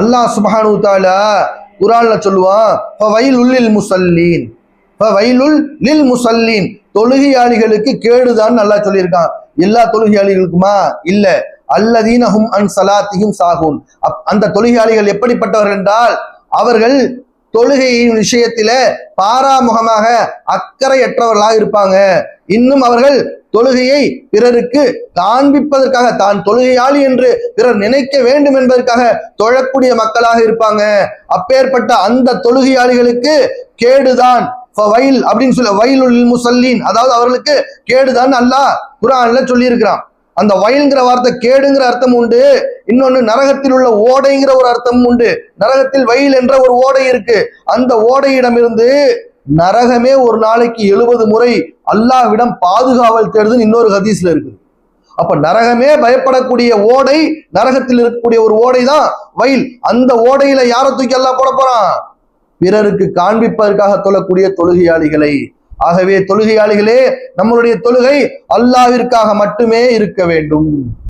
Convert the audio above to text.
அல்லாஹ் சுபஹானு தாலா குரான்ல சொல்லுவான் உள்ளில் முசல்லீன். வயலுல் லில் முசல்லீன். தொழுகையாளிகளுக்கு கேடுதான் நல்லா சொல்லியிருக்கான். எல்லா தொழுகையாளிகளுக்குமா? இல்ல. அல்லதீனஹும் அன் சலாத்தியும் சாகும் அப்- அந்த தொழுகையாளிகள் எப்படிப்பட்டவர்கள் என்றால் அவர்கள் தொழுகையின் விஷயத்தில பாராமுகமாக அக்கறையற்றவர்களாக இருப்பாங்க. இன்னும் அவர்கள் தொழுகையை பிறருக்கு காண்பிப்பதற்காக தான் தொழுகையாளி என்று பிறர் நினைக்க வேண்டும் என்பதற்காக தொழக்கூடிய மக்களாக இருப்பாங்க. அப்பேற்பட்ட அந்த தொழுகையாளிகளுக்கு கேடுதான். வயல் அப்படின்னு சொல்ல வயலுல் முசல்லீன் அதாவது அவர்களுக்கு கேடுதான் அல்லாஹ் குரான்ல சொல்லி இருக்கிறான் அந்த வயல்ங்கிற வார்த்தை கேடுங்கிற அர்த்தம் உண்டு. இன்னொன்னு நரகத்தில் உள்ள ஓடைங்கிற ஒரு அர்த்தமும் உண்டு. நரகத்தில் வயல் என்ற ஒரு ஓடை இருக்கு. அந்த ஓடையிடமிருந்து நரகமே ஒரு நாளைக்கு எழுபது முறை அல்லாஹ்விடம் பாதுகாவல் தேடுதுன்னு இன்னொரு ஹதீஸ்ல இருக்குது. அப்ப நரகமே பயப்படக்கூடிய ஓடை நரகத்தில் இருக்கக்கூடிய ஒரு ஓடை தான் வயல். அந்த ஓடையில யாரை தூக்கி எல்லாம் போட போறான்? பிறருக்கு காண்பிப்பதற்காக தொழக்கூடிய தொழுகையாளிகளை. ஆகவே தொழுகையாளிகளே நம்மளுடைய தொழுகை அல்லாவிற்காக மட்டுமே இருக்க வேண்டும்.